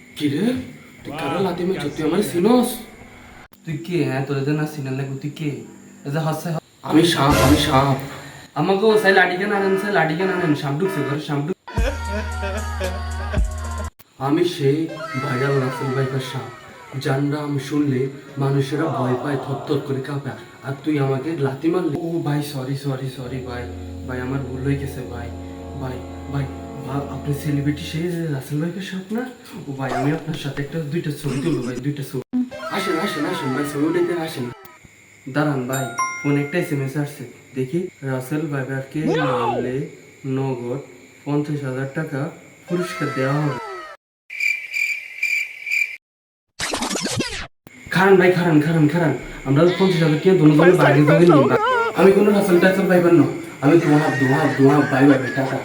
কি রে তুই কারও লাতি তুই আমার সিনস তুই কে হ্যাঁ? তোর যে না সিনাল লাগবে তুই কে? আমি সাপ আমি সাপ। আমাকে ও সাই লাঠি কেন আনেন সাই লাঠি কেন আনেন। সাপ ঢুকছে ঘরে সাপ ঢুক আমি সেই ভাইরাল রাসেল ভাইপার সাপ যার নাম শুনলে মানুষেরা ভয় পায় থরথর করে কাঁপে। আর তুই আমাকে লাতি মারলি? ও ভাই সরি সরি সরি ভাই। ভাই আমার ভুল হয়ে গেছে ভাই। ভাই ভাই। আপনি সেলিব্রিটি সেই রাসেল সাপ না? ও ভাই আমি আপনার সাথে একটা দুইটা ছবি তুলবো ভাই দুইটা ছবি। আসেন আসেন আসেন ভাই ছবি উঠাইতে আসেন। দাঁড়ান ভাই ফোন একটা এস এম এস আসছে। দেখি রাসেল ভাইপারকে মারলে নগদ পঞ্চাশ হাজার টাকা পুরস্কার দেওয়া হবে। খারান ভাই খারান খারান খারান। আমরা পঞ্চাশ হাজার টাকা দোনো দোনো আমি কোনো রাসেল টাসেল পাইবার না আমি দোয়া দোয়া দোয়া বাই টাটা